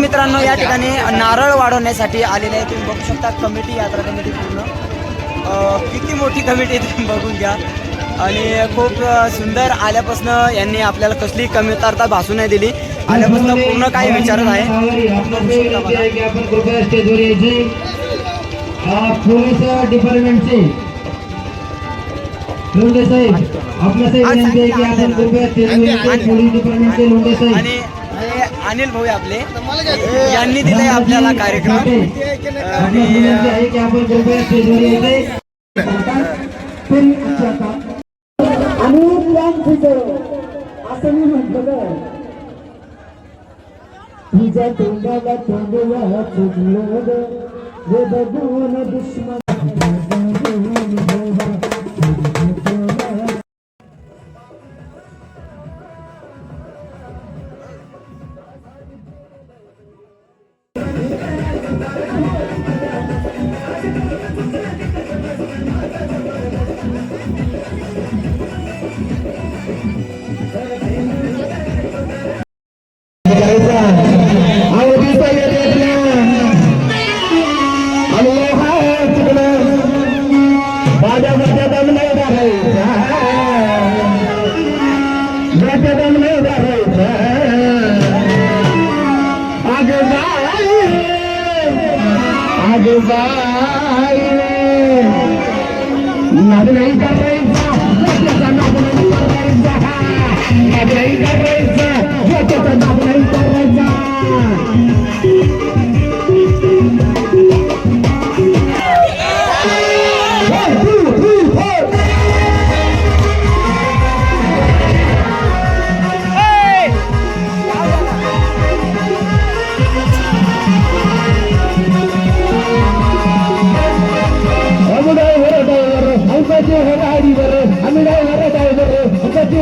मित्रांनो या ठिकाणी नारळ वाढवण्यासाठी आलेले आहे. तुम्ही बघू शकता कमिटी यात्रा कमिटी पूर्ण. किती मोठी कमिटी तुम्ही बघून घ्या. आणि खूप सुंदर आल्यापासून यांनी आपल्याला कसली कमतरता भासू नाही दिली. आल्यापासून पूर्ण काही विचारत आहे. आपण कृपया स्टेजवर यायचे पोलीस डिपार्टमेंटचे लोंढे साहेब विनंती आहे की आपण कृपया स्टेजवर पोलीस डिपार्टमेंटचे लोंढे साहेब. आणि अनिल भाऊ आपले. यांनी दिले आपल्याला कार्यक्रम. असं मी म्हटलं तुझ्या तोंडाला तोंडला चुकलं हे बघून दुश्मन नाही धरायचा नाही करायचा नाही करायचा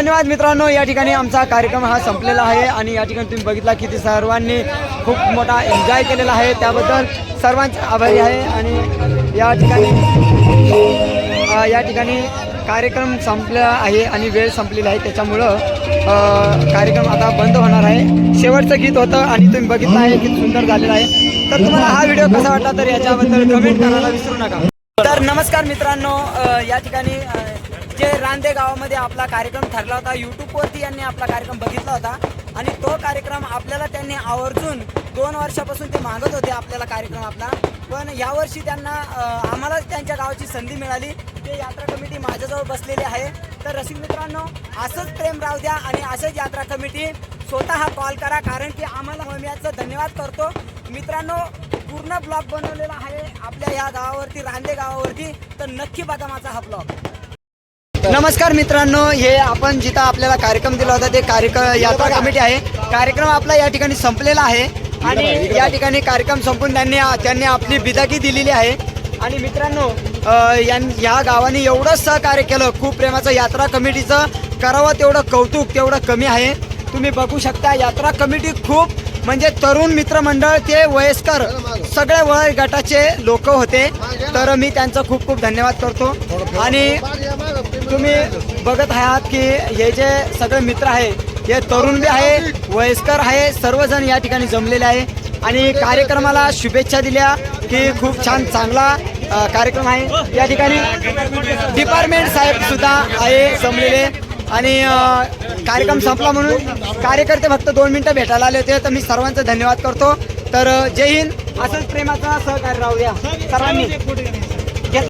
धन्यवाद मित्रांनो या ठिकाणी आमचा कार्यक्रम हा संपलेला आहे आणि या ठिकाणी तुम्ही बघितला की सर्वांनी खूप मोठा एन्जॉय केलेला आहे. त्याबद्दल सर्वांचे आभारी आहे आणि या ठिकाणी या ठिकाणी कार्यक्रम संपला आहे आणि वेळ संपलेला आहे. त्याच्यामुळं कार्यक्रम आता बंद होणार आहे. शेवटचं गीत होतं आणि तुम्ही बघितलं आहे गीत सुंदर झालेलं आहे. तर तुम्हाला हा व्हिडिओ कसा वाटला तर याच्याबद्दल कमेंट करायला विसरू नका. तर नमस्कार मित्रांनो या ठिकाणी जे रांदे गावामध्ये आपला कार्यक्रम ठरला होता. यूट्यूबवरती यांनी आपला कार्यक्रम बघितला होता. आणि तो कार्यक्रम आपल्याला त्यांनी आवर्जून दोन वर्षापासून ते मागत होते आपल्याला कार्यक्रम आपला. पण यावर्षी त्यांना आम्हालाच त्यांच्या गावाची संधी मिळाली. ते यात्रा कमिटी माझ्याजवळ बसलेली आहे. तर रसिक मित्रांनो असंच प्रेम राहू द्या आणि असंच यात्रा कमिटी स्वतः कॉल करा. कारण की आम्हाला मी याचं धन्यवाद करतो. मित्रांनो पूर्ण ब्लॉग बनवलेला आहे आपल्या या गावावरती रांदे गावावरती. तर नक्की बघा माझा हा ब्लॉग. नमस्कार मित्रांनो हे आपण जिथं आपल्याला कार्यक्रम दिला होता ते कार्यक्रम यात्रा कमिटी आहे. कार्यक्रम आपला या ठिकाणी संपलेला आहे. आणि या ठिकाणी कार्यक्रम संपून त्यांनी त्यांनी आपली बिदागी दिलेली आहे. आणि मित्रांनो यां ह्या गावाने एवढं सहकार्य केलं खूप प्रेमाचं यात्रा कमिटीचं. करावं तेवढं कौतुक तेवढं कमी आहे. तुम्ही बघू शकता यात्रा कमिटी खूप म्हणजे तरुण मित्रमंडळ ते वयस्कर सगळ्या वय गटाचे लोक होते. तर मी त्यांचं खूप खूप धन्यवाद करतो. आणि तुम्ही बघत आहात की हे जे सगळे मित्र आहे हे तरुण बी आहे वयस्कर आहे सर्वजण या ठिकाणी जमलेले आहे. आणि कार्यक्रमाला शुभेच्छा दिल्या की खूप छान चांगला कार्यक्रम आहे. या ठिकाणी डिपार्टमेंट साहेब सुद्धा आहे जमलेले. आणि कार्यक्रम संपला म्हणून कार्यकर्ते फक्त दोन मिनटं भेटायला आले होते तर मी सर्वांचा धन्यवाद करतो. तर जय हिंद. असंच प्रेमाचा सहकार्य राहू द्या सर्वांनी